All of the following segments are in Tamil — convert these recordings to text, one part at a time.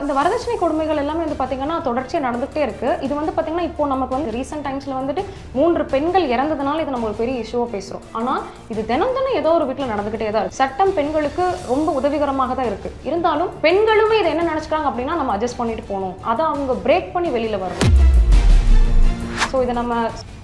இந்த வரதட்சணை கொடுமைகள் எல்லாமே வந்து பார்த்தீங்கன்னா தொடர்ச்சியாக நடந்துகிட்டே இருக்கு. இது வந்து பார்த்தீங்கன்னா இப்போ நமக்கு வந்து ரீசெண்ட் டைம்ஸில் வந்துட்டு மூன்று பெண்கள் இறந்ததுனால இது நம்ம ஒரு பெரிய இஷ்யூவாக பேசுகிறோம் ஆனால் இது தினம் தினம் ஏதோ ஒரு வீட்டில் நடந்துகிட்டே தான் இருக்கு. சட்டம் பெண்களுக்கு ரொம்ப உதவிகரமாக தான் இருக்கு. இருந்தாலும் பெண்களுமே இதை என்ன நினச்சிக்கிறாங்க அப்படின்னா நம்ம அட்ஜஸ்ட் பண்ணிட்டு போகணும். அதை அவங்க பிரேக் பண்ணி வெளியில் வரணும். ஸோ இதை நம்ம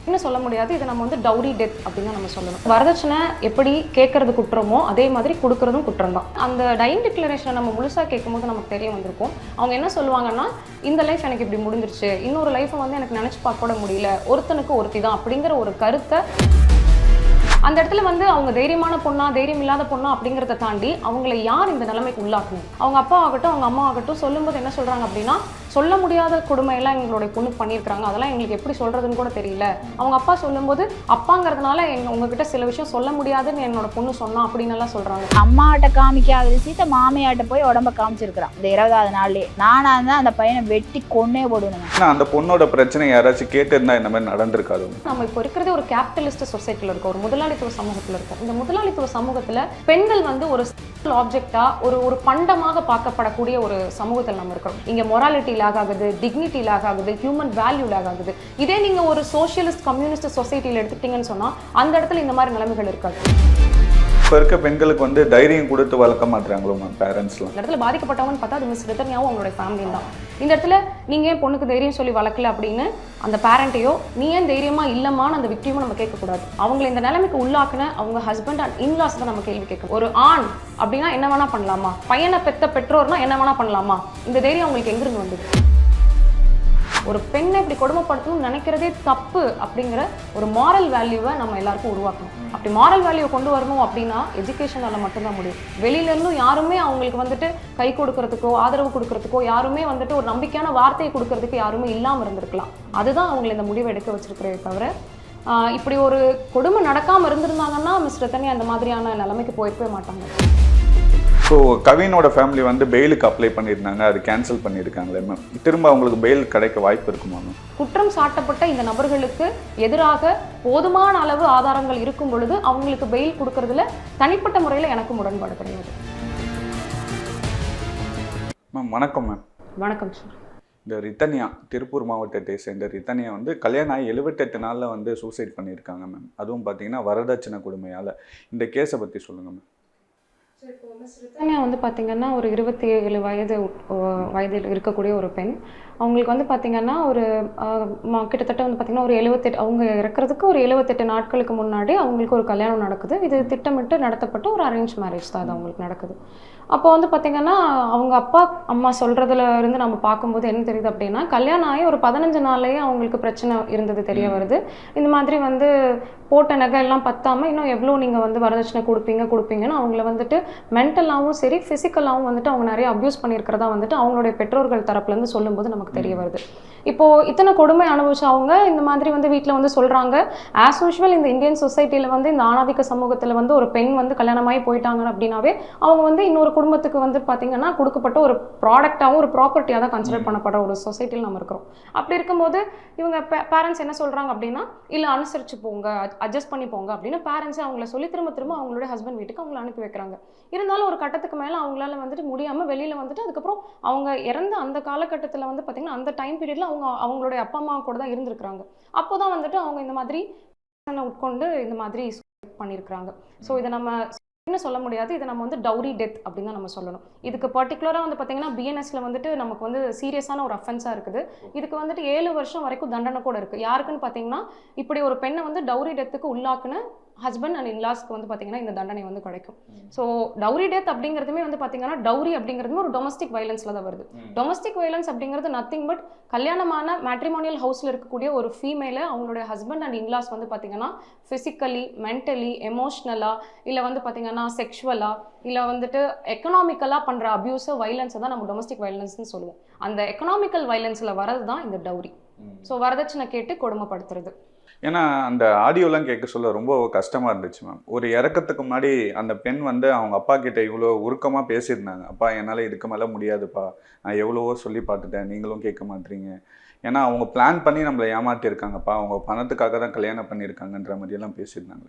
இன்னும் சொல்ல முடியாது. இதை நம்ம வந்து டவுரி டெத் அப்படின்னு தான் நம்ம சொல்லணும். வரதட்சணை எப்படி கேட்கறது குற்றமோ அதே மாதிரி கொடுக்கறதும் குற்றம் தான் அந்த டைன் டிக்ளரேஷனை நம்ம முழுசாக கேட்கும்போது நமக்கு தெரிய வந்திருக்கும். அவங்க என்ன சொல்லுவாங்கன்னா இந்த லைஃப் எனக்கு இப்படி முடிஞ்சிருச்சு. இன்னொரு லைஃப்பை வந்து எனக்கு நினச்சி பார்க்க கூட முடியல. ஒருத்தனுக்கு ஒருத்தி தான். அப்படிங்கிற ஒரு கருத்தை அந்த இடத்துல வந்து அவங்க தைரியமான பொண்ணா தைரியம் இல்லாத பொண்ணா அப்படிங்கிறத தாண்டி அவங்களை யார் இந்த நிலைமைக்கு உள்ளாக்கணும் அவங்க அப்பா ஆகட்டும் அவங்க அம்மா ஆகட்டும் சொல்லும்போது என்ன சொல்கிறாங்க அப்படின்னா சொல்ல முடியாத கொடுமையெல்லாம் எங்களுடைய பொண்ணுக்கு பண்ணியிருக்காங்க அதெல்லாம் எங்களுக்கு எப்படி சொல்றதுன்னு கூட தெரியல. அவங்க அப்பா சொல்லும்போது அப்பாங்கிறதுனால எங்க உங்ககிட்ட சில விஷயம் சொல்ல முடியாதுன்னு என்னோட பொண்ணு சொன்னா அப்படின்னு எல்லாம் சொல்றாங்க. அம்மாட்ட காமிக்காத விஷயத்த மாமியாட்ட போய் உடம்ப காமிச்சிருக்கிறான். இந்த இருபதாவது நாள்லயே. நானா இருந்தா அந்த பையனை வெட்டி கொன்னே போடுவேன் அந்த பொண்ணோட பிரச்சனை யாராச்சும் கேட்டு இருந்தா இந்த மாதிரி நடந்திருக்காது? நம்ம இப்போ இருக்கிறதே ஒரு கேபிட்டலிஸ்ட் சொசைட்டில இருக்கோம். ஒரு முதலாளித்துவ சமூகத்துல இருக்கோம். இந்த முதலாளித்துவ சமூகத்துல பெண்கள் வந்து ஒரு ஆப்ஜெக்டா ஒரு ஒரு பண்டமாக பார்க்கப்படக்கூடிய ஒரு சமூகத்தில் நம்ம இருக்கிறோம். இங்க மொராலிட்டி லாக் ஆகுது டிக்னிட்டி லாக் ஆகுது ஹியூமன் வேல்யூ லாக் ஆகுது இதே நீங்க ஒரு சோஷியலிஸ்ட் கம்யூனிஸ்ட் சொசைட்டியில் எடுத்துக்கிட்டீங்கன்னு சொன்னா அந்த இடத்துல இந்த மாதிரி நிலைமைகள் இருக்காது. இப்போ இருக்க பெண்களுக்கு வந்து தைரியம் கொடுத்து வளர்க்க மாட்டாங்களோ மேம் பேரண்ட்ஸ்லாம் இந்த இடத்துல பாதிக்கப்பட்டவங்கன்னு பார்த்தா அது மிஸ் ரிதன்யாவும் அவங்களுடைய ஃபேமிலி தான். இந்த இடத்துல நீங்க ஏன் பொண்ணுக்கு தைரியம் சொல்லி வளர்க்கல அப்படின்னு அந்த பேரண்ட்டையோ நீ ஏன் தைரியமா இல்லமான்னு அந்த விக்டியும் நம்ம கேட்கக்கூடாது. அவங்களை இந்த நிலைமைக்கு உள்ளாக்குன அவங்க ஹஸ்பண்ட் அண்ட் இன்லாஸ் தான் நம்ம கேள்வி கேட்கும் ஒரு ஆண் அப்படின்னா என்ன வேணா பண்ணலாமா? பையனை பெத்த பெற்றோர்னா என்ன வேணா பண்ணலாமா? இந்த தைரியம் அவங்களுக்கு எங்கிருந்து வந்தது? ஒரு பெண்ணை இப்படி கொடுமைப்படுத்தணும்னு நினைக்கிறதே தப்பு அப்படிங்கிற ஒரு மாரல் வேல்யூவை நம்ம எல்லாருக்கும் உருவாக்கணும். அப்படி மாரல் வேல்யூ கொண்டு வரணும் அப்படின்னா எஜுகேஷனால மட்டும்தான் முடியும். வெளியிலேருந்தும் யாருமே அவங்களுக்கு வந்துட்டு கை கொடுக்கறதுக்கோ ஆதரவு கொடுக்கறதுக்கோ யாருமே வந்துட்டு ஒரு நம்பிக்கையான வார்த்தையை கொடுக்கறதுக்கு யாருமே இல்லாமல் இருந்திருக்கலாம். அதுதான் அவங்களை இந்த முடிவை எடுக்க வச்சிருக்கிறதே தவிர இப்படி ஒரு கொடுமை நடக்காமல் இருந்திருந்தாங்கன்னா மிஸ் ரத்தனி அந்த மாதிரியான நிலைமைக்கு போயிருக்கவே மாட்டாங்க. ஸோ கவினோட ஃபேமிலி வந்து பெயிலுக்கு அப்ளை பண்ணியிருந்தாங்க. அது கேன்சல் பண்ணியிருக்காங்களே மேம் திரும்ப அவங்களுக்கு பெயில் கிடைக்க வாய்ப்பு இருக்குமா மேம் குற்றம் சாட்டப்பட்ட இந்த நபர்களுக்கு எதிராக போதுமான அளவு ஆதாரங்கள் இருக்கும் பொழுது அவங்களுக்கு பெயில் கொடுக்கறதுல தனிப்பட்ட முறையில் எனக்கு முரண்பாடு கிடையாது. மேம் வணக்கம் மேம் வணக்கம் சார் இந்த ரித்தனியா திருப்பூர் மாவட்டத்தை சேர்ந்த ரித்தனியா வந்து கல்யாணம் ஆகி எழுபத்தெட்டு நாளில் வந்து சூசைட் பண்ணியிருக்காங்க மேம் அதுவும் பார்த்தீங்கன்னா வரதட்சணை கொடுமையால். இந்த கேஸை பற்றி சொல்லுங்கள் மேம் ரித்தன்யா வந்து பார்த்தீங்கன்னா ஒரு இருபத்தி ஏழு வயது வயதில் இருக்கக்கூடிய ஒரு பெண். அவங்களுக்கு வந்து பார்த்தீங்கன்னா ஒரு கிட்டத்தட்ட வந்து பார்த்தீங்கன்னா ஒரு எழுபத்தெட்டு அவங்க இறக்குறதுக்கு ஒரு எழுபத்தெட்டு நாட்களுக்கு முன்னாடி அவங்களுக்கு ஒரு கல்யாணம் நடக்குது. இது திட்டமிட்டு நடத்தப்பட்ட ஒரு அரேஞ்ச் மேரேஜ் தான் அது அவங்களுக்கு நடக்குது. அப்போ வந்து பார்த்தீங்கன்னா அவங்க அப்பா அம்மா சொல்கிறதுல இருந்து நம்ம பார்க்கும்போது என்ன தெரியுது அப்படின்னா கல்யாணம் ஆகி ஒரு பதினஞ்சு நாள்லயே அவங்களுக்கு பிரச்சனை இருந்தது தெரிய வருது. இந்த மாதிரி வந்து போட்ட நகை எல்லாம் பத்தாம இன்னும் எவ்வளோ நீங்கள் வந்து வரதட்சணை கொடுப்பீங்க கொடுப்பீங்கன்னு அவங்கள வந்துட்டு மென்டலாகவும் சரி ஃபிசிக்கலாகவும் வந்துட்டு அவங்க நிறைய அப்யூஸ் பண்ணியிருக்கிறதா வந்துட்டு அவங்களுடைய பெற்றோர்கள் தரப்புலேருந்து சொல்லும்போது நமக்கு தெரிய வருது. இப்போ இத்தனை கொடுமை அனுபவிச்ச அவங்க இந்த மாதிரி வந்து வீட்டில் வந்து சொல்றாங்க. ஆஸ் யூஷுவல் இந்த இந்தியன் சொசைட்டியில் வந்து இந்த ஆணாதிக்க சமூகத்தில் வந்து ஒரு பெண் வந்து கல்யாணமாகி போயிட்டாங்க அப்படின்னாவே அவங்க வந்து இன்னொரு குடும்பத்துக்கு வந்து பார்த்தீங்கன்னா கொடுக்கப்பட்ட ஒரு ப்ராடக்டாகவும் ஒரு ப்ராப்பர்ட்டியாக தான் கன்சிடர் பண்ணப்படுற ஒரு சொசைட்டியில் நம்ம இருக்கிறோம். அப்படி இருக்கும்போது இவங்க பேரண்ட்ஸ் என்ன சொல்றாங்க அப்படின்னா இல்லை அனுசரிச்சு போங்க. அட்ஜஸ்ட் பண்ணி போங்க அப்படின்னு பேரண்ட்ஸே அவங்கள சொல்லி திரும்ப திரும்ப அவங்களுடைய ஹஸ்பண்ட் வீட்டுக்கு அவங்கள அனுப்பி வைக்கிறாங்க. இருந்தாலும் ஒரு கட்டத்துக்கு மேலே அவங்களால வந்துட்டு முடியாமல் வெளியில் வந்துட்டு அதுக்கப்புறம் அவங்க இறந்த அந்த காலகட்டத்தில் வந்து பார்த்திங்கன்னா அந்த டைம் பீரியடில் அவங்க அவங்களுடைய அப்பா அம்மா கூட தான் இருந்திருக்கிறாங்க. அப்போ தான் வந்துட்டு அவங்க இந்த மாதிரி உட்கொண்டு இந்த மாதிரி பண்ணியிருக்கிறாங்க ஸோ இதை நம்ம இன்னும் சொல்ல முடியாது. இதை நம்ம வந்து டவுரி டெத் அப்படின்னு தான் நம்ம சொல்லணும். இதுக்கு பர்டிகுலராக வந்து பார்த்தீங்கன்னா பிஎன்எஸ்ல வந்துட்டு நமக்கு வந்து சீரியஸான ஒரு அஃபென்ஸாக இருக்குது. இதுக்கு வந்துட்டு ஏழு வருஷம் வரைக்கும் தண்டனை கூட இருக்குது யாருக்குன்னு பார்த்தீங்கன்னா இப்படி ஒரு பெண்ணை வந்து டவுரி டெத்துக்கு உள்ளாக்குன ஹஸ்பண்ட் அண்ட் இன்லாஸ்க்கு வந்து பார்த்தீங்கன்னா இந்த தண்டனை வந்து கிடைக்கும் ஸோ டவுரி டெத் அப்படிங்கிறதுமே வந்து பார்த்தீங்கன்னா டவுரி அப்படிங்கிறதுமே ஒரு டொமஸ்டிக் வயலன்ஸில் தான் வருது. டொமஸ்டிக் வயலன்ஸ் அப்படிங்கிறது நத்திங் பட் கல்யாணமான மேட்ரிமோனியல் ஹவுஸில் இருக்கக்கூடிய ஒரு ஃபீமேலை அவங்களுடைய ஹஸ்பண்ட் அண்ட் இன்லாஸ் வந்து பார்த்தீங்கன்னா ஃபிசிக்கலி மென்டலி எமோஷ்னலாக இல்லை வந்து பார்த்தீங்கன்னா செக்ஷுவலாக இல்லை வந்துட்டு எக்கனாமிக்கலாக பண்ணுற அப்யூஸை வயலன்ஸை தான் நம்ம டொமஸ்டிக் வயலன்ஸ்னு சொல்லுவோம். அந்த எக்கனாமிக்கல் வயலன்ஸில் வரது தான் இந்த டவுரி ஸோ வரதட்சணை கேட்டு கொடுமைப்படுத்துறது. ஏன்னா அந்த ஆடியோலாம் கேட்க சொல்ல ரொம்ப கஷ்டமா இருந்துச்சு மேம் ஒரு இறக்கத்துக்கு முன்னாடி அந்த பெண் வந்து அவங்க அப்பா கிட்ட இவ்வளோ உருக்கமாக பேசியிருந்தாங்க. அப்பா என்னால் இதுக்கு மேலே முடியாதுப்பா. நான் எவ்வளவோ சொல்லி பார்த்துட்டேன். நீங்களும் கேட்க மாட்டீங்க. ஏன்னா அவங்க பிளான் பண்ணி நம்மளை ஏமாத்திருக்காங்கப்பா. அவங்க பணத்துக்காக தான் கல்யாணம் பண்ணியிருக்காங்கன்ற மாதிரியெல்லாம் பேசியிருந்தாங்க.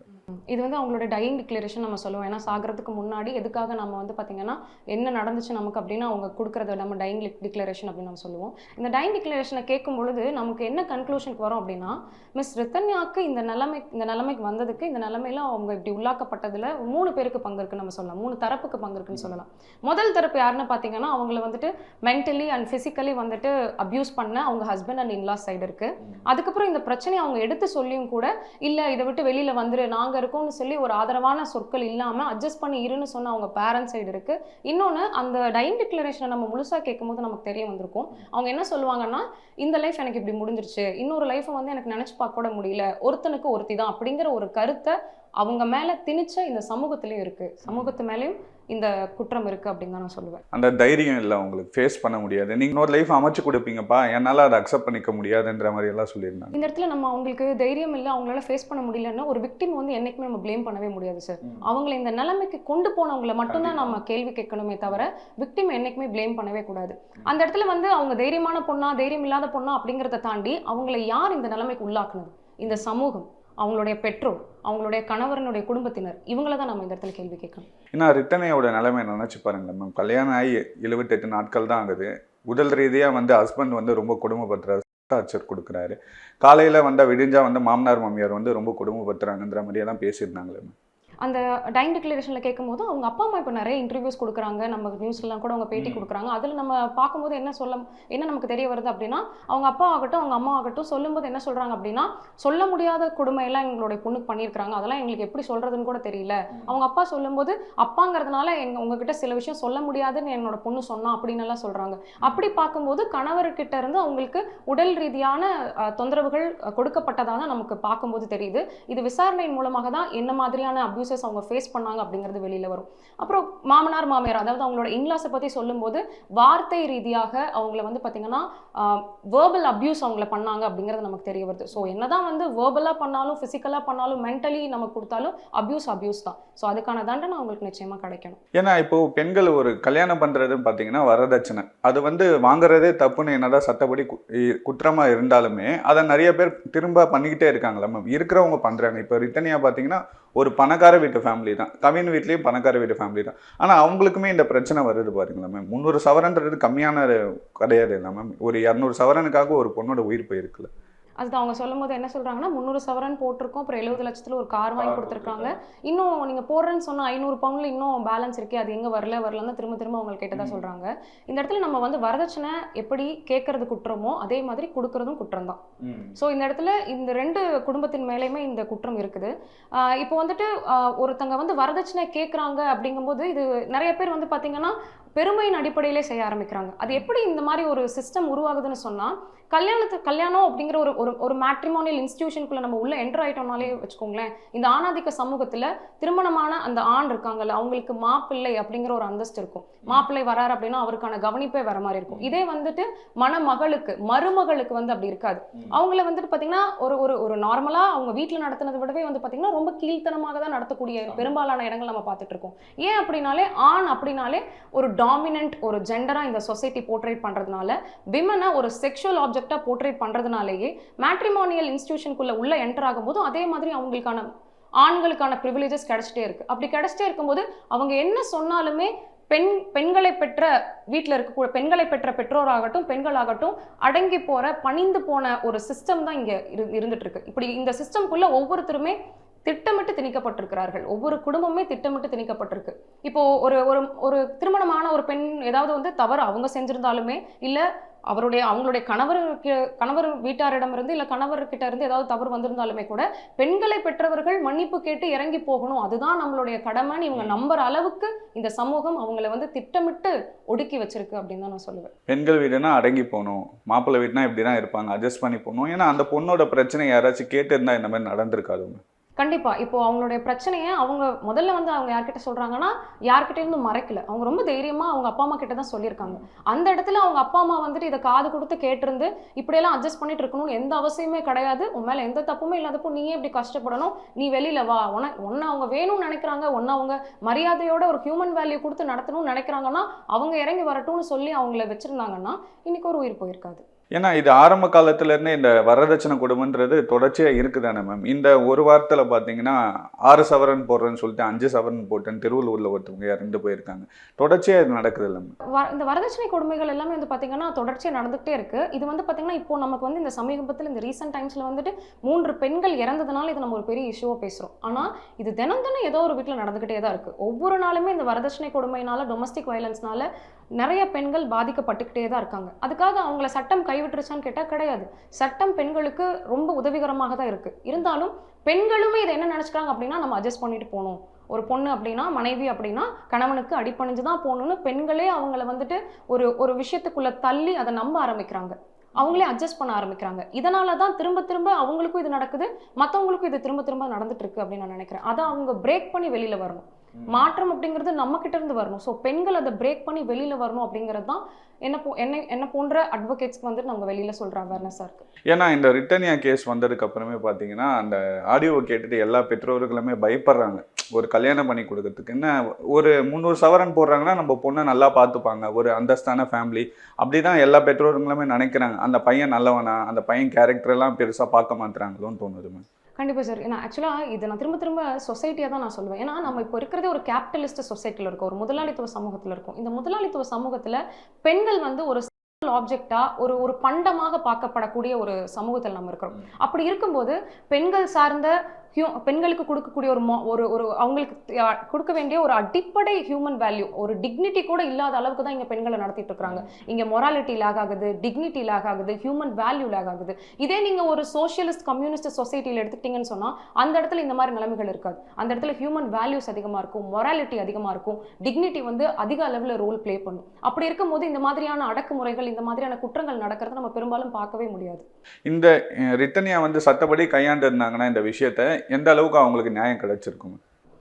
இது வந்து அவங்களோட டையிங் டிக்ளரேஷன் நம்ம சொல்லுவோம். ஏன்னா சாகிறதுக்கு முன்னாடி எதுக்காக நம்ம வந்து பார்த்தீங்கன்னா என்ன நடந்துச்சு நமக்கு அப்படின்னு அவங்க கொடுக்குறத நம்ம டையிங் டிக்ளரேஷன் அப்படின்னு நம்ம சொல்லுவோம். இந்த டையிங் டிக்ளரேஷனை கேட்கும் பொழுது நமக்கு என்ன கன்க்ளூஷனுக்கு வரும் அப்படின்னா மிஸ் ரித்தன்யாக்கு இந்த நிலைமை இந்த நிலைமைக்கு வந்ததுக்கு இந்த நிலைமையில அவங்க இப்படி உள்ளாக்கப்பட்டதுல மூணு பேருக்கு பங்கு இருக்குன்னு நம்ம சொல்லலாம். மூணு தரப்புக்கு பங்கு இருக்குன்னு சொல்லலாம். முதல் தரப்பு யாருன்னு பார்த்தீங்கன்னா அவங்கள வந்துட்டு மென்டலி அண்ட் ஃபிசிக்கலி வந்துட்டு அப்யூஸ் பண்ண அவங்க ஹஸ்பண்ட் அண்ட் இன்லாஸ் சைடு இருக்கு. அதுக்கப்புறம் இந்த பிரச்சனையை அவங்க எடுத்து சொல்லியும் கூட இல்ல இதை விட்டு வெளியில வந்துரு நாங்க இருக்கோம்னு சொல்லி ஒரு ஆதரவான சொற்கள் இல்லாம அட்ஜஸ்ட் பண்ணி இருன்னு சொன்ன அவங்க பேரண்ட்ஸ் சைடு இருக்கு. இன்னொன்னு அந்த டைன் டிக்ளரேஷனை நம்ம முழுசா கேட்கும்போது நமக்கு தெரிய வந்திருக்கும். அவங்க என்ன சொல்லுவாங்கன்னா இந்த லைஃப் எனக்கு இப்படி முடிஞ்சிருச்சு. இன்னொரு லைஃப்பை வந்து எனக்கு நினைச்சு பார்க்க கூட முடியல. ஒருத்தனுக்கு ஒருத்தி தான் அப்படிங்கிற ஒரு கருத்தை அவங்க மேல திணிச்ச இந்த சமூகத்திலயும் இருக்கு. சமூகத்து மேலயும் இந்த குற்றம் இருக்கு அப்படின்னு தான் நான் சொல்லுவேன். அந்த தைரியம் இல்லை அவங்களுக்கு ஃபேஸ் பண்ண முடியாது. நீங்கள் இன்னொரு லைஃப் அமைச்சு கொடுப்பீங்கப்பா. என்னால் அதை அக்செப்ட் பண்ணிக்க முடியாதுன்ற மாதிரி எல்லாம் சொல்லியிருந்தாங்க. இந்த இடத்துல நம்ம அவங்களுக்கு தைரியம் இல்லை அவங்களால ஃபேஸ் பண்ண முடியலன்னா ஒரு விக்டிம் வந்து என்னைக்குமே நம்ம ப்ளேம் பண்ணவே முடியாது சார். அவங்களை இந்த நிலைமைக்கு கொண்டு போனவங்களை மட்டும்தான் நம்ம கேள்வி கேட்கணுமே தவிர விக்டிம் என்னைக்குமே ப்ளேம் பண்ணவே கூடாது. அந்த இடத்துல வந்து அவங்க தைரியமான பொண்ணா தைரியம் இல்லாத பொண்ணா அப்படிங்கிறத தாண்டி அவங்களை யார் இந்த நிலைமைக்கு உள்ளாக்குனது? இந்த சமூகம். அவங்களுடைய பெற்றோர் அவங்களுடைய கணவரனுடைய குடும்பத்தினர் இவங்கள தான் நம்ம இந்த இடத்துல கேள்வி கேட்கணும். ஏன்னா ரித்தனையோட நிலைமை நினச்சி பாருங்களேன் மேம். கல்யாணம் ஆகி எழுபத்தெட்டு நாட்கள் தான் ஆகுது. உடல் ரீதியாக வந்து ஹஸ்பண்ட் வந்து ரொம்ப கொடுமைப்படுத்துறாரு டார்ச்சர் கொடுக்குறாரு. காலையில் வந்தால் விடிஞ்சால் வந்து மாமனார் மாமியார் வந்து ரொம்ப குடும்பப்படுத்துறாங்கன்ற மாதிரியெல்லாம் பேசியிருந்தாங்களே மேம். அந்த டைம் டிக்ளரேஷனில் கேட்கும்போது அவங்க அப்பா அம்மா இப்போ நிறைய இன்டர்வியூஸ் கொடுக்குறாங்க. நம்ம நியூஸ்லாம் கூட அவங்க பேட்டி. கொடுக்குறாங்க. அதில் நம்ம பார்க்கும்போது என்ன சொல்ல என்ன நமக்கு தெரிய வருது அப்படின்னா அவங்க அப்பா ஆகட்டும் அவங்க அம்மா ஆகட்டும் சொல்லும்போது என்ன சொல்கிறாங்க அப்படின்னா சொல்ல முடியாத கொடுமையெல்லாம் எங்களுடைய பொண்ணுக்கு பண்ணியிருக்காங்க அதெல்லாம் எங்களுக்கு எப்படி சொல்கிறதுன்னு கூட தெரியல. அவங்க அப்பா சொல்லும்போது அப்பாங்கிறதுனால எங்க உங்ககிட்ட சில விஷயம் சொல்ல முடியாதுன்னு என்னோட பொண்ணு சொன்னா அப்படின்னு எல்லாம் சொல்கிறாங்க அப்படி பார்க்கும்போது கணவர்கிட்ட இருந்து அவங்களுக்கு உடல் ரீதியான தொந்தரவுகள் கொடுக்கப்பட்டதாக தான் நமக்கு பார்க்கும்போது தெரியுது. இது விசாரணையின் மூலமாக தான் என்ன மாதிரியான அப்யூசஸ் அவங்க ஃபேஸ் பண்ணாங்க அப்படிங்கிறது வெளியில் வரும். அப்புறம் மாமனார் மாமியார் அதாவது அவங்களோட இன்லாஸை பற்றி சொல்லும்போது வார்த்தை ரீதியாக அவங்கள வந்து பார்த்திங்கன்னா வேர்பல் அப்யூஸ் அவங்கள பண்ணாங்க அப்படிங்கிறது நமக்கு தெரிய வருது. ஸோ என்னதான் வந்து வேர்பலாக பண்ணாலும் ஃபிசிக்கலாக பண்ணாலும் மென்டலி நமக்கு கொடுத்தாலும் அப்யூஸ் அப்யூஸ் தான். ஸோ அதுக்கான தண்டனை அவங்களுக்கு நிச்சயமாக கிடைக்கணும். ஏன்னா இப்போ பெண்கள் ஒரு கல்யாணம் பண்ணுறதுன்னு பார்த்தீங்கன்னா வரதட்சணை. அது வந்து வாங்குறதே தப்புன்னு என்னதான் சட்டப்படி குற்றமாக இருந்தாலுமே அதை நிறைய பேர் திரும்ப பண்ணிக்கிட்டே இருக்காங்களா மேம் இருக்கிறவங்க பண்ணுறாங்க இப்போ ரிட்டனியாக பார்த்தீங்கன்னா ஒரு பணக்கார வீட்டு ஃபேமிலி தான். கவின் வீட்லேயும் பணக்கார வீட்டு ஃபேமிலி தான். ஆனால் அவங்களுக்குமே இந்த பிரச்சனை வருது பாருங்களா மேம் முந்நூறு சவரன்றது கம்மியான கிடையாது இல்லை மேம் ஒரு இரநூறு சவரனுக்காக ஒரு பொண்ணோட உயிர் போயிருக்குல்ல. அதுதான் அவங்க சொல்லும்போது என்ன சொல்றாங்கன்னா முந்நூறு சவரன் போட்டிருக்கோம். அப்புறம் எழுபது லட்சத்துல ஒரு கார் வாங்கி கொடுத்துருக்காங்க. இன்னும் நீங்க போடுறேன்னு சொன்னா ஐநூறு பவுன்ல இன்னும் பேலன்ஸ் இருக்கே. அது எங்க வரல வரலன்னு திரும்ப திரும்ப அவங்க கேட்டதா ம். சொல்றாங்க. இந்த இடத்துல நம்ம வந்து வரதட்சணை எப்படி கேட்கறது குற்றமோ அதே மாதிரி கொடுக்கறதும் குற்றம் தான். ஸோ இந்த இடத்துல இந்த ரெண்டு குடும்பத்தின் மேலேயுமே இந்த குற்றம் இருக்குது. இப்போ வந்துட்டு ஒருத்தங்க வந்து வரதட்சணை கேட்குறாங்க அப்படிங்கும்போது இது நிறைய பேர் வந்து பார்த்தீங்கன்னா பெருமையின் அடிப்படையிலே செய்ய ஆரம்பிக்கிறாங்க. அது எப்படி இந்த மாதிரி ஒரு சிஸ்டம் உருவாகுதுன்னு சொன்னால் கல்யாணத்து கல்யாணம் அப்படிங்கிற ஒரு ஒரு ஒரு மேட்ரிமோனியல் இன்ஸ்டிடியூஷனுக்குள்ள நம்ம உள்ள என்டர் ஆயிட்டோம்னாலே வச்சுக்கோங்களேன் இந்த ஆணாதிக்க சமூகத்துல திருமணமான அந்த ஆண் இருக்காங்கல்ல அவங்களுக்கு மாப்பிள்ளை அப்படிங்கிற ஒரு அந்தஸ்து இருக்கும். மாப்பிள்ளை வராரு அப்படின்னா அவருக்கான கவனிப்பே வர மாதிரி இருக்கும். இதே வந்துட்டு மணமகளுக்கு மருமகளுக்கு வந்து அப்படி இருக்காது. அவங்கள வந்துட்டு பாத்தீங்கன்னா ஒரு ஒரு ஒரு நார்மலா அவங்க வீட்டில் நடத்துனதை விடவே வந்து பாத்தீங்கன்னா ரொம்ப கீழ்த்தனமாக தான் நடத்தக்கூடிய பெரும்பாலான இடங்கள் நம்ம பார்த்துட்டு இருக்கோம். ஏன் அப்படின்னாலே ஆண் அப்படின்னாலே ஒரு டாமினன்ட் ஒரு ஜெண்டராக இந்த சொசைட்டி போர்ட்ரேட் பண்ணுறதுனால விமனை ஒரு செக்ஷுவல் ஆப்ஜெக்டாக போர்ட்ரேட் பண்ணுறதுனாலேயே மேட்ரிமோனியல் இன்ஸ்டியூஷனுக்குள்ளே உள்ள என்டர் ஆகும்போது அதே மாதிரி அவங்களுக்கான ஆண்களுக்கான ப்ரிவிலேஜஸ் கிடச்சிட்டே இருக்கு. அப்படி கிடைச்சிட்டே இருக்கும்போது அவங்க என்ன சொன்னாலுமே பெண் பெண்களை பெற்ற வீட்டில் இருக்கக்கூடிய பெண்களை பெற்ற பெற்றோராகட்டும் பெண்களாகட்டும் அடங்கி போகிற பணிந்து போன ஒரு சிஸ்டம் தான் இங்கே இரு இருந்துட்டுருக்கு இப்படி இந்த சிஸ்டம்குள்ளே ஒவ்வொருத்தருமே திட்டமிட்டு திணிக்கப்பட்டிருக்கிறார்கள். ஒவ்வொரு குடும்பமே திட்டமிட்டு திணிக்கப்பட்டிருக்கு. இப்போ ஒரு ஒரு ஒரு திருமணமான ஒரு பெண் ஏதாவது வந்து தவறு அவங்க செஞ்சிருந்தாலுமே இல்ல அவருடைய அவங்களுடைய கணவர் கணவர் வீட்டாரிடமிருந்து இல்ல கணவர்கிட்ட இருந்து ஏதாவது தவறு வந்திருந்தாலுமே கூட பெண்களை பெற்றவர்கள் மன்னிப்பு கேட்டு இறங்கி போகணும். அதுதான் நம்மளுடைய கடமைன்னு இவங்க நம்புற அளவுக்கு இந்த சமூகம் அவங்கள வந்து திட்டமிட்டு ஒடுக்கி வச்சிருக்கு அப்படின்னு தான் நான் சொல்லுவேன். பெண்கள் வீடுனா அடங்கி போகணும். மாப்பிள்ளை வீடுனா இப்படி தான் இருப்பாங்க. அட்ஜஸ்ட் பண்ணி போகணும். ஏன்னா அந்த பொண்ணோட பிரச்சனை யாராச்சும் கேட்டு இருந்தா இந்த மாதிரி நடந்திருக்காதுங்க கண்டிப்பாக இப்போ அவங்களுடைய பிரச்சனையை அவங்க முதல்ல வந்து அவங்க யார்கிட்ட சொல்கிறாங்கன்னா யார்கிட்ட இருந்தும் மறைக்கல. அவங்க ரொம்ப தைரியமாக அவங்க அப்பா அம்மா கிட்ட தான் சொல்லியிருக்காங்க. அந்த இடத்துல அவங்க அப்பா அம்மா வந்துட்டு இதை காது கொடுத்து கேட்டிருந்து இப்படியெல்லாம் அட்ஜஸ்ட் பண்ணிட்டு இருக்கணும்னு எந்த அவசியமே கிடையாது. உன் மேலே எந்த தப்புமே இல்லாதப்போ நீ இப்படி கஷ்டப்படணும். நீ வெளியில வா. உன ஒன்று அவங்க வேணும்னு நினைக்கிறாங்க. ஒன்று அவங்க மரியாதையோட ஒரு ஹியூமன் வேல்யூ கொடுத்து நடத்தணும்னு நினைக்கிறாங்கன்னா அவங்க இறங்கி வரட்டும்னு சொல்லி அவங்கள வச்சுருந்தாங்கன்னா இன்றைக்கி ஒரு உயிர் போயிருக்காது. ஏன்னா இது ஆரம்ப காலத்துலேருந்தே இந்த வரதட்சணை கொடுமைன்றது தொடர்ச்சியாக இருக்குதானே மேம் இந்த ஒரு வாரத்தில் பார்த்தீங்கன்னா ஆறு சவரன் போடுறேன்னு சொல்லிட்டு அஞ்சு சவரன் போட்டேன்னு திருவள்ளூரில் ஒருத்தவங்க இறந்து போயிருக்காங்க. தொடர்ச்சியாக இது நடக்குது இல்லை மேம் வ- இந்த வரதட்சணை கொடுமைகள் எல்லாமே வந்து பார்த்தீங்கன்னா தொடர்ச்சியாக நடந்துகிட்டே இருக்குது இது வந்து பார்த்தீங்கன்னா இப்போ நமக்கு வந்து இந்த சமீபத்தில் இந்த ரீசெண்ட் டைம்ஸில் வந்துட்டு மூன்று பெண்கள் இறந்ததுனால இது நம்ம ஒரு பெரிய இஷ்யூவாக பேசுகிறோம் ஆனால் இது தினம் தினம் ஏதோ ஒரு வீட்டில் நடந்துக்கிட்டே தான் இருக்குது ஒவ்வொரு நாளுமே இந்த வரதட்சணை கொடுமையினால டொமஸ்டிக் வயலன்ஸ்னால நிறைய பெண்கள் பாதிக்கப்பட்டுக்கிட்டே தான் இருக்காங்க. அதுக்காக அவங்கள சட்டம் கை கைவிட்டுருச்சான்னு கேட்டால் கிடையாது. சட்டம் பெண்களுக்கு ரொம்ப உதவிகரமாக தான் இருக்குது இருந்தாலும் பெண்களுமே இதை என்ன நினச்சிக்கிறாங்க அப்படின்னா நம்ம அட்ஜஸ்ட் பண்ணிட்டு போகணும். ஒரு பொண்ணு அப்படின்னா மனைவி அப்படின்னா கணவனுக்கு அடிப்பணிஞ்சு தான் போகணும்னு பெண்களே அவங்கள வந்துட்டு ஒரு ஒரு விஷயத்துக்குள்ள தள்ளி அதை நம்ப ஆரம்பிக்கிறாங்க. அவங்களே அட்ஜஸ்ட் பண்ண ஆரம்பிக்கிறாங்க. இதனால தான் திரும்ப திரும்ப அவங்களுக்கும் இது நடக்குது. மற்றவங்களுக்கும் இது திரும்ப திரும்ப நடந்துட்டு இருக்கு அப்படின்னு நான் நினைக்கிறேன். அதை அவங்க பிரேக் பண்ணி வெளியில வரணும். மாற்றம் அப்படிங்கிறது நம்ம கிட்ட இருந்து வரணும். ஸோ பெண்கள் அதை பிரேக் பண்ணி வெளியில வரணும் அப்படிங்கிறது தான் என்ன போ என்ன என்ன போன்ற அட்வொகேட்ஸ்க்கு வந்து நம்ம வெளியில சொல்ற அவேர்னஸா இருக்கு. ஏன்னா இந்த ரிட்டனியா கேஸ் வந்ததுக்கு அப்புறமே பாத்தீங்கன்னா அந்த ஆடியோ கேட்டுட்டு எல்லா பெற்றோர்களுமே பயப்படுறாங்க. ஒரு கல்யாணம் பண்ணி கொடுக்கறதுக்கு. என்ன ஒரு முந்நூறு சவரன் போடுறாங்கன்னா நம்ம பொண்ணை நல்லா பார்த்துப்பாங்க. ஒரு அந்தஸ்தான ஃபேமிலி அப்படிதான் எல்லா பெற்றோர்களுமே நினைக்கிறாங்க. அந்த பையன் நல்லவனா? அந்த பையன் கேரக்டர் எல்லாம் பெருசா பார்க்க மாட்டாங்களோன்னு தோணுது மேம் கண்டிப்பாக சார் ஏன்னா ஆக்சுவலாக இது நான் திரும்ப திரும்ப சொசைட்டியாக தான் நான் சொல்லுவேன். ஏன்னா நம்ம இப்போ இருக்கிறதே ஒரு கேபிட்டலிஸ்ட் சொசைட்டியில் இருக்கோம். ஒரு முதலாளித்துவ சமூகத்தில் இருக்கும். இந்த முதலாளித்துவ சமூகத்தில் பெண்கள் வந்து ஒரு ஆப்ஜெக்டா ஒரு ஒரு பண்டமாக பார்க்கப்படக்கூடிய ஒரு சமூகத்தில் நம்ம இருக்கிறோம். அப்படி இருக்கும்போது பெண்கள் சார்ந்த ஹியூ பெண்களுக்கு கொடுக்கக்கூடிய ஒரு ஒரு ஒரு அவங்களுக்கு கொடுக்க வேண்டிய ஒரு அடிப்படை ஹியூமன் வேல்யூ ஒரு டிக்னிட்டி கூட இல்லாத அளவுக்கு தான் இங்கே பெண்களை நடத்திட்டு இருக்காங்க இங்கே மொராலிட்டி லேக் ஆகுது டிக்னிட்டி லேக் ஆகுது ஹியூமன் வேல்யூ லேக் ஆகுது. இதே நீங்கள் ஒரு சோஷியலிஸ்ட் கம்யூனிஸ்ட் சொசைட்டியில் எடுத்துக்கிட்டீங்கன்னு சொன்னால் அந்த இடத்துல இந்த மாதிரி நிலைமைகள் இருக்காது. அந்த இடத்துல ஹியூமன் வேல்யூஸ் அதிகமாக இருக்கும் மொராலிட்டி அதிகமாக இருக்கும் டிக்னிட்டி வந்து அதிக அளவில் ரோல் ப்ளே பண்ணும். அப்படி இருக்கும்போது இந்த மாதிரியான அடக்குமுறைகள் இந்த மாதிரியான குற்றங்கள் நடக்கிறத நம்ம பெரும்பாலும் பார்க்கவே முடியாது. இந்த அஹ், ரிட்டனியா வந்து சட்டப்படி கையாண்டு இருந்தாங்கன்னா இந்த விஷயத்தை எந்த அளவுக்கு அவங்களுக்கு நியாயம் கிடைச்சிருக்கும்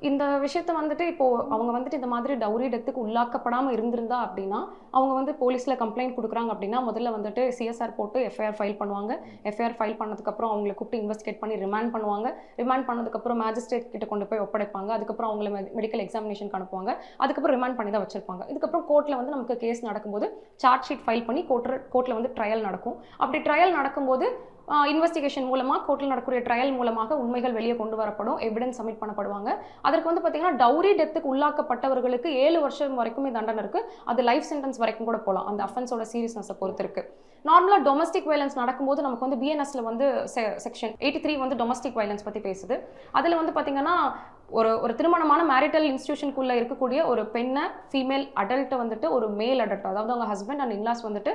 இந்த விஷயத்த வந்துட்டு இப்போ அவங்க வந்துட்டு இந்த மாதிரி டவுரி டெத்துக்கு உள்ளாக்கப்படாம இருந்திருந்தா அப்படின்னா அவங்க வந்து போலீஸ்ல கம்ப்ளைண்ட் கொடுக்குறாங்க அப்படின்னா முதல்ல வந்துட்டு சிஎஸ்ஆர் போட்டு எஃப்ஐஆர் ஃபைல் பண்ணுவாங்க. எஃப்ஐஆர் ஃபைல் பண்ணதுக்கப்புறம் அவங்களை கூப்பிட்டு இன்வெஸ்டிகேட் பண்ணி ரிமாண்ட் பண்ணுவாங்க. ரிமாண்ட் பண்ணதுக்கப்புறம் மேஜிஸ்ட்ரேட் கிட்ட கொண்டு போய் ஒப்படைப்பாங்க. அதுக்கப்புறம் அவங்கள மெடிக்கல் எக்ஸாமினேஷன் அனுப்புவாங்க. அதுக்கப்புறம் ரிமாண்ட் பண்ணி தான் வச்சிருப்பாங்க. இதுக்கப்புறம் கோர்ட்டில் வந்து நமக்கு கேஸ் நடக்கும்போது சார்ஜ் ஷீட் ஃபைல் பண்ணி கோர்ட் கோர்ட்டில் வந்து ட்ரையல் நடக்கும். அப்படி ட்ரையல் நடக்கும்போது இன்வெஸ்டிகேஷன் மூலமாக கோர்ட்டில் நடக்கக்கூடிய ட்ரையல் மூலமாக உண்மைகள் வெளியே கொண்டு வரப்படும் எவிடன்ஸ் சப்மிட் பண்ணப்படுவாங்க. அதற்கு வந்து பார்த்தீங்கன்னா டவுரி டெத்துக்கு உள்ளாக்கப்பட்டவர்களுக்கு ஏழு வருஷம் வரைக்குமே தண்டனை இருக்குது அது லைஃப் சென்டென்ஸ் வரைக்கும் கூட போகலாம் அந்த அஃபென்ஸோட சீரியஸ்னஸை பொறுத்து இருக்குது நார்மலாக டொமஸ்டிக் வயலன்ஸ் நடக்கும்போது நமக்கு வந்து பிஎன்எஸ்ல வந்து செக்ஷன் எயிட்டி த்ரீ வந்து டொமஸ்டிக் வயலன்ஸ் பற்றி பேசுது. அதில் வந்து பார்த்தீங்கன்னா ஒரு ஒரு திருமணமான மேரிட்டல் இன்ஸ்டியூஷனுக்குள்ளே இருக்கக்கூடிய ஒரு பெண்ணை ஃபீமேல் அடல்ட்டை வந்துட்டு ஒரு மேல் அடல்ட் அதாவது அவங்க ஹஸ்பண்ட் அண்ட் இன்லாஸ் வந்துட்டு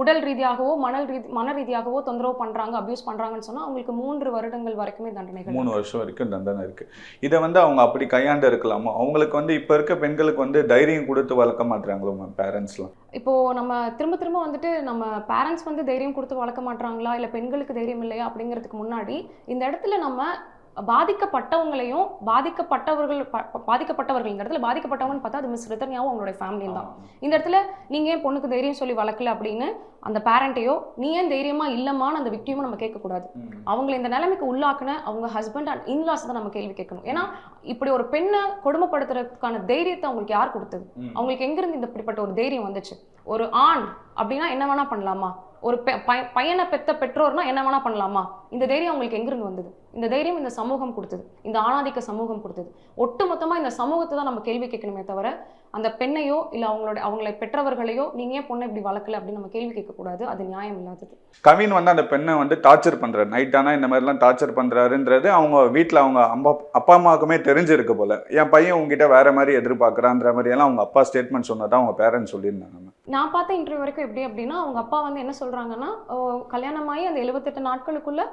உடல் ரீதியாகவோ மணல் ரீதி மன ரீதியாகவோ தொந்தரவு பண்ணுறாங்க அபியூஸ் பண்ணுறாங்கன்னு சொன்னால் அவங்களுக்கு மூன்று வருடங்கள் வரைக்குமே தண்டனைகள் மூணு வருஷம் வரைக்கும் தண்டனை இருக்கு. இதை வந்து அவங்க அப்படி கையாண்டு இருக்கலாமோ? அவங்களுக்கு வந்து இப்ப இருக்க பெண்களுக்கு வந்து தைரியம் கொடுத்து வளர்க்க மாட்டாங்களோ மேம் பேரண்ட்ஸ்லாம் இப்போ நம்ம திரும்ப திரும்ப வந்துட்டு நம்ம பேரண்ட்ஸ் வந்து தைரியம் கொடுத்து வளர்க்க மாட்றாங்களா? இல்லை பெண்களுக்கு தைரியம் இல்லையா? அப்படிங்கிறதுக்கு முன்னாடி இந்த இடத்துல நம்ம பாதிக்கப்பட்டவங்களையும் பாதிக்கப்பட்டவர்கள் பாதிக்கப்பட்டவர்கள் இந்த இடத்துல பாதிக்கப்பட்டவங்கன்னு பார்த்தா அது மிஸ் ரித்தன்யாவும் அவங்களோட ஃபேமிலியும் தான். இந்த இடத்துல நீங்க ஏன் பொண்ணுக்கு தைரியம் சொல்லி வளர்க்கல அப்படின்னு அந்த பேரண்ட்டையோ நீ ஏன் தைரியமா இல்லம்மான்னு அந்த விக்டியும் நம்ம கேட்கக்கூடாது. அவங்களை இந்த நிலைமைக்கு உள்ளாக்குன அவங்க ஹஸ்பண்ட் அண்ட் இன்லாஸ் தான் நம்ம கேள்வி கேட்கணும். ஏன்னா இப்படி ஒரு பெண்ணை கொடுமைப்படுத்துறதுக்கான தைரியத்தை அவங்களுக்கு யார் கொடுத்தது? அவங்களுக்கு எங்கிருந்து இந்த இப்படிப்பட்ட ஒரு தைரியம் வந்துச்சு? ஒரு ஆண் அப்படின்னா என்ன வேணா பண்ணலாமா? ஒரு பெ- பையனை பெத்த பெற்றோர்னா என்ன வேணா பண்ணலாமா? இந்த தைரியம் அவங்களுக்கு எங்கிருந்து வந்தது? இந்த தைரியம் இந்த சமூகம் கொடுத்தது. இந்த ஆணாதிக்க சமூகம் கொடுத்தது. ஒட்டுமொத்தமாக இந்த சமூகத்தை தான் நம்ம கேள்வி கேட்கணுமே தவிர அந்த பெண்ணையோ இல்லை அவங்களோட அவங்களை பெற்றவர்களையோ நீங்க ஏன் பொண்ணை இப்படி வளர்க்கல அப்படின்னு நம்ம கேள்வி கேட்கக்கூடாது. அது நியாயம் இல்லாதது. கவின் வந்து அந்த பெண்ணை வந்து டார்ச்சர் பண்ணுறாரு நைட் ஆனால் இந்த மாதிரிலாம் டார்ச்சர் பண்ணுறாருன்றது அவங்க வீட்டில் அவங்க அம்மா அப்பா அம்மாவுக்குமே தெரிஞ்சிருக்கு போல. என் பையன் உங்ககிட்ட வேற மாதிரி எதிர்பார்க்குறான்ற மாதிரி எல்லாம் அவங்க அப்பா ஸ்டேட்மெண்ட் சொன்னதான் அவங்க பேரண்ட்ஸ் சொல்லியிருந்தாங்க நான் பார்த்த இன்டர்வியூ வரைக்கும் எப்படி அப்படின்னா அவங்க அப்பா வந்து என்ன சொல்கிறாங்கன்னா ஓ, கல்யாணமாகி அந்த எழுபத்தெட்டு நாட்களுக்குள்ளே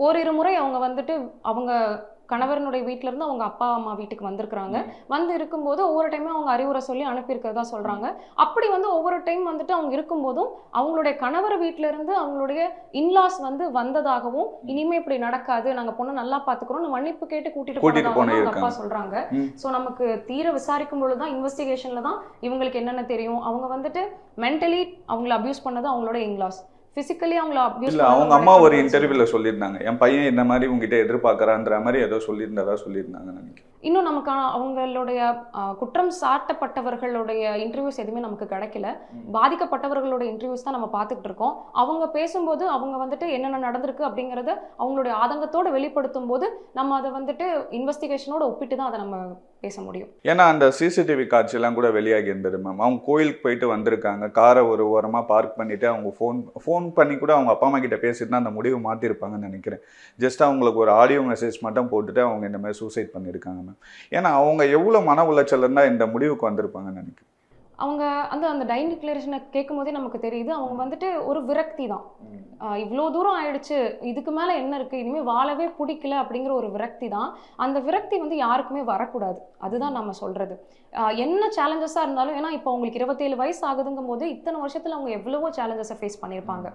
ஓரிரு முறை அவங்க வந்துட்டு அவங்க கணவரனுடைய வீட்ல இருந்து அவங்க அப்பா அம்மா வீட்டுக்கு வந்திருக்கிறாங்க. வந்து இருக்கும்போது ஒவ்வொரு டைமும் அவங்க அறிவுரை சொல்லி அனுப்பியிருக்கிறதா சொல்றாங்க. அப்படி வந்து ஒவ்வொரு டைம் வந்துட்டு அவங்க இருக்கும்போதும் அவங்களுடைய கணவர் வீட்ல இருந்து அவங்களுடைய இன்லாஸ் வந்து வந்ததாகவும் இனிமே இப்படி நடக்காது நாங்க பொண்ணை நல்லா பாத்துக்கிறோம் மன்னிப்பு கேட்டு கூட்டிட்டு போனதாகவும் போன அவங்க அப்பா. சொல்றாங்க. ஸோ நமக்கு தீர விசாரிக்கும் பொழுது தான் இன்வெஸ்டிகேஷன்ல தான் இவங்களுக்கு என்னென்ன தெரியும்? அவங்க வந்துட்டு மென்டலி அவங்கள அபியூஸ் பண்ணது அவங்களோட இன்லாஸ் பிசிக்கலி அவங்கள அபியூஸ் இல்ல அவங்க அம்மா ஒரு இன்டர்வியூல சொல்லியிருந்தாங்க. என் பையன் இந்த மாதிரி உங்ககிட்ட எதிர்பார்க்கறான்ற மாதிரி ஏதோ சொல்லியிருந்ததா சொல்லியிருந்தாங்க நினைக்கிறேன். இன்னும் நமக்கான அவங்களுடைய குற்றம் சாட்டப்பட்டவர்களுடைய இன்டர்வியூஸ் எதுவுமே நமக்கு கிடைக்கல. பாதிக்கப்பட்டவர்களோட இன்டர்வியூஸ் தான் நம்ம பார்த்துக்கிட்டு இருக்கோம். அவங்க பேசும்போது அவங்க வந்துட்டு என்னென்ன நடந்திருக்கு அப்படிங்கிறத அவங்களுடைய ஆதங்கத்தோட வெளிப்படுத்தும் போது நம்ம அதை வந்துட்டு இன்வெஸ்டிகேஷனோட ஒப்பிட்டு தான் அதை நம்ம பேச முடியும். ஏன்னா அந்த சிசிடிவி காட்சியெல்லாம் கூட வெளியாகி இருந்தது மேம் அவங்க கோயிலுக்கு போயிட்டு வந்திருக்காங்க. காரை ஒரு ஓரமாக பார்க் பண்ணிட்டு அவங்க ஃபோன் ஃபோன் பண்ணி கூட அவங்க அப்பா அம்மா கிட்ட பேசிட்டு தான் அந்த முடிவு மாற்றிருப்பாங்கன்னு நினைக்கிறேன். ஜஸ்ட் அவங்களுக்கு ஒரு ஆடியோ மெசேஜ் மட்டும் போட்டுட்டு அவங்க இந்த மாதிரி சூசைட் பண்ணியிருக்காங்க மேம் ஏன்னா அவங்க எவ்வளோ மன உளைச்சல் இருந்தால் இந்த முடிவுக்கு வந்திருப்பாங்கன்னு நினைக்கிறேன். அவங்க அந்த அந்த டைன் டிக்ளரேஷனை கேட்கும் போதே நமக்கு தெரியுது அவங்க வந்துட்டு ஒரு விரக்தி தான். இவ்வளோ தூரம் ஆயிடுச்சு இதுக்கு மேலே என்ன இருக்குது இனிமேல் வாழவே பிடிக்கல அப்படிங்கிற ஒரு விரக்தி தான். அந்த விரக்தி வந்து யாருக்குமே வரக்கூடாது. அதுதான் நம்ம சொல்கிறது என்ன சேலஞ்சஸாக இருந்தாலும் ஏன்னா இப்போ அவங்களுக்கு இருபத்தேழு வயசு ஆகுதுங்கும் போது இத்தனை வருஷத்தில் அவங்க எவ்வளவோ சேலஞ்சஸை ஃபேஸ் பண்ணியிருப்பாங்க.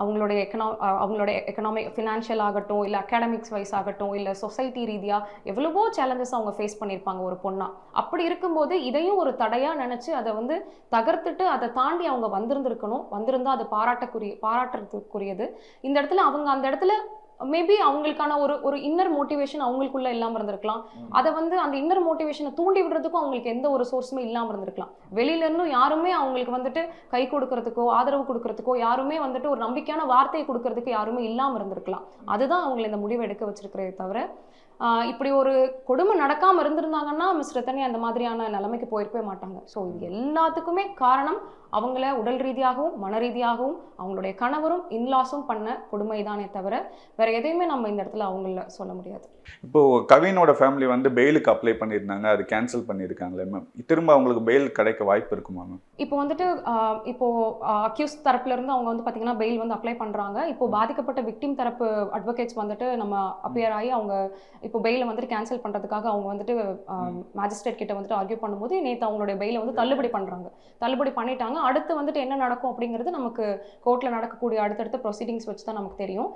அவங்களுடைய எக்கனா அவங்களுடைய எக்கனாமிக் ஃபினான்ஷியல் ஆகட்டும் இல்லை அகாடமிக்ஸ் வைஸ் ஆகட்டும் இல்லை சொசைட்டி ரீதியாக எவ்வளவோ சேலஞ்சஸ் அவங்க ஃபேஸ் பண்ணியிருப்பாங்க ஒரு பொண்ணா. அப்படி இருக்கும்போது இதையும் ஒரு தடையாக நினச்சி அதை வந்து தகர்த்துட்டு அதை தாண்டி அவங்க வந்திருந்திருக்கணும். வந்திருந்தா அது பாராட்டக்குரிய பாராட்டுறதுக்குரியது. இந்த இடத்துல அவங்க அந்த இடத்துல மேபி அவங்களுக்கான ஒரு ஒரு இன்னர் மோட்டிவேஷன் அவங்களுக்குள்ள இல்லாமல் இருந்திருக்கலாம். அதை வந்து அந்த இன்னர் மோட்டிவேஷனை தூண்டி விடுறதுக்கும் அவங்களுக்கு எந்த ஒரு சோர்ஸுமே இல்லாமல் இருந்திருக்கலாம். வெளியில இருந்தும் யாருமே அவங்களுக்கு வந்துட்டு கை கொடுக்கறதுக்கோ ஆதரவு கொடுக்கறதுக்கோ யாருமே வந்துட்டு ஒரு நம்பிக்கையான வார்த்தையை கொடுக்கறதுக்கு யாருமே இல்லாமல் இருந்திருக்கலாம். அதுதான் அவங்களை இந்த முடிவை எடுக்க வச்சிருக்கிறதே தவிர இப்படி ஒரு கொடுமை நடக்காம இருந்திருந்தாங்கன்னா மிஸ் ரத்தனி அந்த மாதிரியான நிலைமைக்கு போயிருக்கவே மாட்டாங்க. ஸோ இது எல்லாத்துக்குமே காரணம் அவங்கள உடல் ரீதியாகவும் மன ரீதியாகவும் அவங்களுடைய கணவரும் இன்லாஸும் பண்ண கொடுமை தானே தவிர வேற எதையுமே நம்ம இந்த இடத்துல அவங்கள சொல்ல முடியாது. இப்போ கவினோட ஃபேமிலி வந்து பெயிலுக்கு அப்ளை பண்ணியிருந்தாங்க அது கேன்சல் பண்ணியிருக்காங்களே மேம் திரும்ப அவங்களுக்கு பெயில் கிடைக்க வாய்ப்பு இருக்குமா மேம் இப்போ வந்துட்டு இப்போ அக்யூஸ் தரப்புல இருந்து அவங்க வந்து பாத்தீங்கன்னா பெயில் வந்து அப்ளை பண்றாங்க. இப்போ பாதிக்கப்பட்ட விக்டிம் தரப்பு அட்வொகேட்ஸ் வந்துட்டு நம்ம அப்பியர் ஆகி அவங்க இப்போ பெயிலை வந்துட்டு கேன்சல் பண்றதுக்காக அவங்க வந்துட்டு மேஜிஸ்ட்ரேட் கிட்ட வந்துட்டு ஆர்கியூ பண்ணும்போது நேற்று அவங்களுடைய பெயிலை வந்து தள்ளுபடி பண்றாங்க. தள்ளுபடி பண்ணிட்டாங்க. அடுத்து வந்துட்டு என்ன நடக்கும் அப்படிங்கிறது நமக்கு கோர்ட்ல நடக்கக்கூடிய அடுத்தடுத்த ப்ரொசீடிங்ஸ் வச்சு தான் நமக்கு தெரியும்.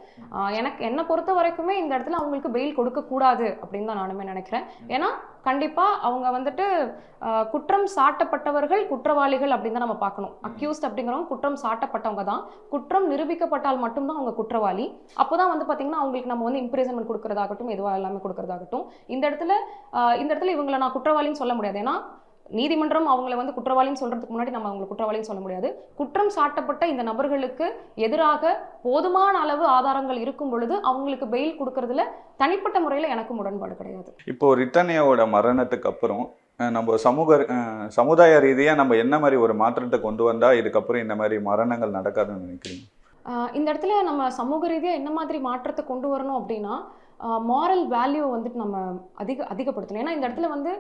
எனக்கு என்னை பொறுத்த வரைக்குமே இந்த இடத்துல அவங்களுக்கு பெயில் கொடுக்கக்கூடாது அப்படின்னு தான் நானுமே நினைக்கிறேன். ஏன்னா கண்டிப்பா அவங்க வந்துட்டு குற்றம் சாட்டப்பட்டவர்கள் குற்றவாளிகள் அப்படின்னு தான் நம்ம பார்க்கணும். அக்யூஸ்ட் அப்படிங்கிறவங்க குற்றம் சாட்டப்பட்டவங்க தான். குற்றம் நிரூபிக்கப்பட்டால் மட்டும்தான் அவங்க குற்றவாளி. அப்போதான் வந்து பாத்தீங்கன்னா அவங்களுக்கு நம்ம வந்து இம்ப்ரிசன்மெண்ட் கொடுக்கறதாகட்டும் எதுவாக எல்லாமே கொடுக்கறதாகட்டும். இந்த இடத்துல இந்த இடத்துல இவங்களை நான் குற்றவாளின்னு சொல்ல முடியாது. ஏன்னா நீதிமன்றம் அவங்கள வந்து குற்றவாளின்னு சொல்றதுக்கு முன்னாடி நம்ம அவங்களை குற்றவாளின்னு சொல்ல முடியாது. குற்றம் சாட்டப்பட்ட இந்த நபர்களுக்கு எதிராக போதுமான அளவு ஆதாரங்கள் இருக்கும் பொழுது அவங்களுக்கு பெயில் கொடுக்கறதுல தனிப்பட்ட முறையில் எனக்கும் உடன்பாடு கிடையாது. இப்போ ரிட்டனியாவோட மரணத்துக்கு அப்புறம் நம்ம சமூக சமுதாய ரீதியாக நம்ம என்ன மாதிரி ஒரு மாற்றத்தை கொண்டு வந்தால் இதுக்கப்புறம் இந்த மாதிரி மரணங்கள் நடக்காதுன்னு நினைக்கிறீங்க? இந்த இடத்துல நம்ம சமூக ரீதியாக என்ன மாதிரி மாற்றத்தை கொண்டு வரணும் அப்படின்னா மாரல் வேல்யூ வந்துட்டு நம்ம அதிக அதிகப்படுத்தணும். ஏன்னா இந்த இடத்துல வந்து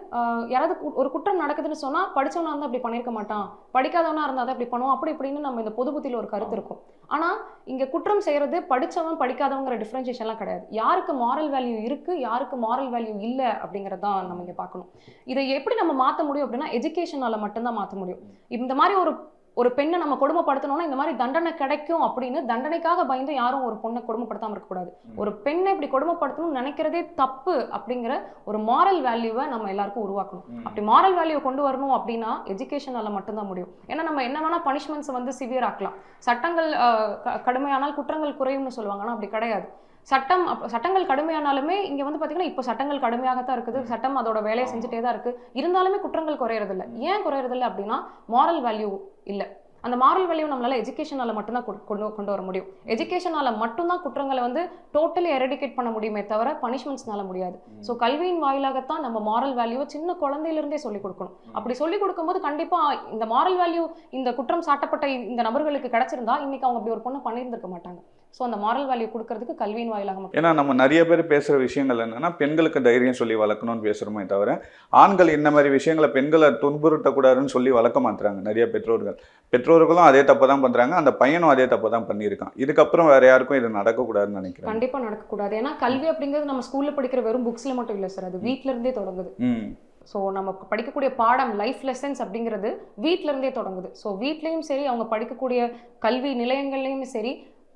யாராவது ஒரு குற்றம் நடக்குதுன்னு சொன்னால் படிச்சவனா இருந்தால் அப்படி பண்ணியிருக்க மாட்டான். படிக்காதவனா இருந்தால் தான் அப்படி பண்ணுவோம் அப்படி இப்படின்னு நம்ம இந்த பொது புத்தியில் ஒரு கருத்து இருக்கும். ஆனால் இங்கே குற்றம் செய்கிறது படித்தவன் படிக்காதவங்கிற டிஃப்ரென்ஷியேஷன்லாம் கிடையாது. யாருக்கு மாரல் வேல்யூ இருக்குது யாருக்கு மாரல் வேல்யூ இல்லை அப்படிங்கிறது தான் நம்ம இங்கே பார்க்கணும். இதை எப்படி நம்ம மாற்ற முடியும் அப்படின்னா எஜுகேஷனால் மட்டும்தான் மாற்ற முடியும். இந்த மாதிரி ஒரு ஒரு பெண்ணை நம்ம கொடுமைப்படுத்தணும்னா இந்த மாதிரி தண்டனை கிடைக்கும் அப்படின்னு தண்டனைக்காக பயந்து யாரும் ஒரு பொண்ணை கொடுமைப்படுத்தாம இருக்கக்கூடாது ஒரு பெண்ணை இப்படி கொடுமைப்படுத்தணும்னு நினைக்கிறதே தப்பு அப்படிங்கிற ஒரு மாரல் வேல்யூவை நம்ம எல்லாருக்கும் உருவாக்கணும். அப்படி மாரல் வேல்யூ கொண்டு வரணும் அப்படின்னா எஜுகேஷனால மட்டும்தான் முடியும். ஏன்னா நம்ம என்ன வேணா பனிஷ்மெண்ட்ஸ் வந்து சிவியர் ஆக்கலாம். சட்டங்கள் கடுமையானால் குற்றங்கள் குறையும்னு சொல்லுவாங்க. ஆனா அப்படி கிடையாது. சட்டம் சட்டங்கள் கடுமையானாலுமே இங்க வந்து பாத்தீங்கன்னா இப்போ சட்டங்கள் கடுமையாகத்தான் இருக்குது. சட்டம் அதோட வேலையை செஞ்சுட்டே தான் இருக்கு. இருந்தாலுமே குற்றங்கள் குறையறது இல்ல ஏன் குறையறது இல்ல அப்படின்னா மாரல் வேல்யூ இல்ல. அந்த மாரல் வேல்யூ நம்மளால எஜுகேஷனால மட்டும்தான் கொண்டு- கொண்டு வர முடியும். எஜுகேஷனால மட்டும்தான் குற்றங்களை வந்து டோட்டலி எரடிகேட் பண்ண முடியுமே தவிர பனிஷ்மெண்ட்ஸ்னால முடியாது. ஸோ கல்வியின் வாயிலாகத்தான் நம்ம மாரல் வேல்யூவை சின்ன குழந்தையிலிருந்தே சொல்லிக் கொடுக்கணும். அப்படி சொல்லிக் கொடுக்கும்போது கண்டிப்பா இந்த மாரல் வேல்யூ இந்த குற்றம் சாட்டப்பட்ட இந்த நபர்களுக்கு கிடைச்சிருந்தா இன்னைக்கு அவங்க அப்படி ஒரு பொண்ணை பண்ணியிருந்திருக்க மாட்டாங்க. ஸோ அந்த மாரல் வேல்யூ கொடுக்கறதுக்கு கல்வியின் வாயிலாக ஏன்னா நம்ம நிறைய பேர் பேசுகிற விஷயங்கள் என்னன்னா பெண்களுக்கு தைரியம் சொல்லி வளர்க்கணும்னு பேசுகிறோமே தவிர ஆண்கள் இந்த மாதிரி விஷயங்களை பெண்களை துன்புறுத்தக்கூடாதுன்னு சொல்லி வளர்க்க மாட்டுறாங்க நிறைய பெற்றோர்கள். பெற்றோர்களும் அதே தப்பு தான் பண்ணுறாங்க அந்த பையனும் அதே தப்பு தான் பண்ணியிருக்கான். இதுக்கப்புறம் வேற யாருக்கும் இது நடக்கக்கூடாதுன்னு நினைக்கிறேன். கண்டிப்பா நடக்கக்கூடாது. ஏன்னா கல்வி அப்படிங்கிறது நம்ம ஸ்கூல்ல படிக்கிற வெறும் புக்ஸ்ல மட்டும் இல்லை சார் அது வீட்ல இருந்தே தொடங்குது. ஸோ நம்ம படிக்கக்கூடிய பாடம் லைஃப் லெசன்ஸ் அப்படிங்கிறது வீட்ல இருந்தே தொடங்குது. ஸோ வீட்லேயும் சரி அவங்க படிக்கக்கூடிய கல்வி நிலையங்கள்லையும் சரி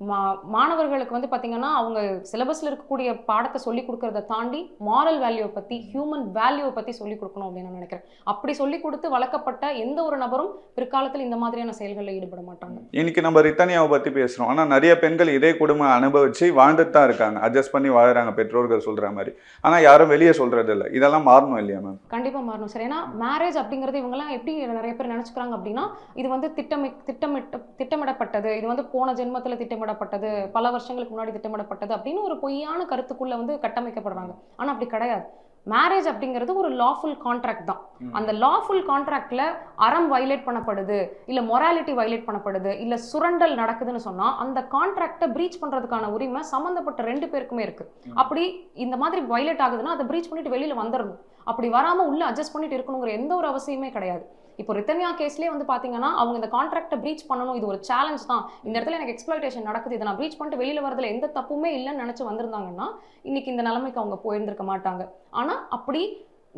மா மாணவர்களுக்கு வந்து பார்த்தீங்கன்னா அவங்க சிலபஸில் இருக்கக்கூடிய பாடத்தை சொல்லி கொடுக்கறத தாண்டி மாரல் வேல்யூவை பற்றி ஹியூமன் வேல்யூவை பற்றி சொல்லி கொடுக்கணும் அப்படின்னு நான் நினைக்கிறேன். அப்படி சொல்லி கொடுத்து வளர்க்கப்பட்ட எந்த ஒரு நபரும் பிற்காலத்தில் இந்த மாதிரியான செயல்களில் ஈடுபட மாட்டாங்க. இன்னைக்கு நம்ம ரித்தனியாவை பத்தி பேசுறோம். ஆனா நிறைய பெண்கள் இதே குடும்பம் அனுபவிச்சு வாழ்ந்துட்டு தான் இருக்காங்க. அட்ஜஸ்ட் பண்ணி வாழுறாங்க. பெற்றோர்கள் சொல்ற மாதிரி. ஆனா யாரும் வெளியே சொல்றது இல்ல இதெல்லாம் மாறணும் இல்லையா மேம் கண்டிப்பா மாறணும் சார் ஏன்னா மேரேஜ் அப்படிங்கிறது இவங்கெல்லாம் எப்படி நிறைய பேர் நினைச்சுக்கிறாங்க அப்படின்னா இது வந்து திட்டமி திட்டமிட்ட திட்டமிடப்பட்டது. இது வந்து போன ஜென்மத்துல திட்டமிடப்பட்டது பல வருஷங்களுக்கு முன்னாடி திட்டமிடப்பட்டது அப்படின்னு ஒரு பொய்யான கருத்துக்குள்ள வந்து கட்டமைக்கப்படுறாங்க. ஆனா அப்படி கிடையாது. மேரேஜ் அப்படிங்கிறது ஒரு லாஃபுல் கான்ட்ராக்ட் தான். அந்த லாஃபுல் கான்ட்ராக்ட்ல அறம் வயலேட் பண்ணப்படுது இல்ல மொராலிட்டி வயலேட் பண்ணப்படுது இல்ல சுரண்டல் நடக்குதுன்னு சொன்னா அந்த கான்ட்ராக்டை ப்ரீச் பண்றதுக்கான உரிமை சம்பந்தப்பட்ட ரெண்டு பேருக்குமே இருக்கு. அப்படி இந்த மாதிரி வயலேட் ஆகுதுன்னா அதை ப்ரீச் பண்ணிட்டு வெளியில வந்துடணும் அப்படி வராம உள்ள அட்ஜஸ்ட் பண்ணிட்டு இருக்கணுங்கிற எந்த ஒரு அவசியமே கிடையாது. இப்போ ரித்தன்யா கேஸ்லேயே வந்து பாத்தீங்கன்னா அவங்க இந்த கான்ட்ராக்டை ப்ரீச் பண்ணணும் இது ஒரு சேலஞ்ச் தான். இந்த இடத்துல எனக்கு எக்ஸ்ப்ளாய்டேஷன் நடக்குது இதை நான் ப்ரீச் பண்ணிட்டு வெளியில வரதுல எந்த தப்புமே இல்லைன்னு நினைச்சு வந்திருந்தாங்கன்னா இன்னைக்கு இந்த நிலைமைக்கு அவங்க போயிருந்திருக்க மாட்டாங்க. ஆனா அப்படி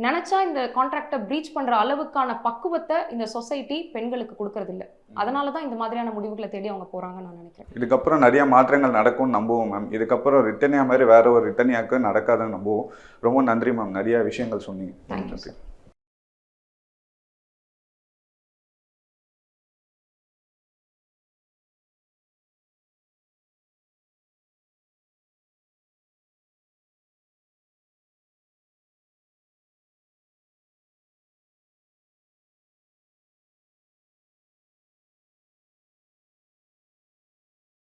நினைச்சா இந்த கான்ட்ராக்டை ப்ரீச் பண்ற அளவுக்கான பக்குவத்தை இந்த சொசைட்டி பெண்களுக்கு கொடுக்கறது இல்ல அதனால தான் இந்த மாதிரியான முடிவுகளை தேடி அவங்க போறாங்கன்னு நான் நினைக்கிறேன். இதுக்கப்புறம் நிறைய மாற்றங்கள் நடக்கும்னு நம்புவோம் மேம் இதுக்கப்புறம் ரிட்டனியா மாதிரி வேற ஒரு ரிட்டனியாக்கு நடக்காதுன்னு நம்புவோம். ரொம்ப நன்றி மேம் நிறைய விஷயங்கள் சொன்னீங்க. நன்றி.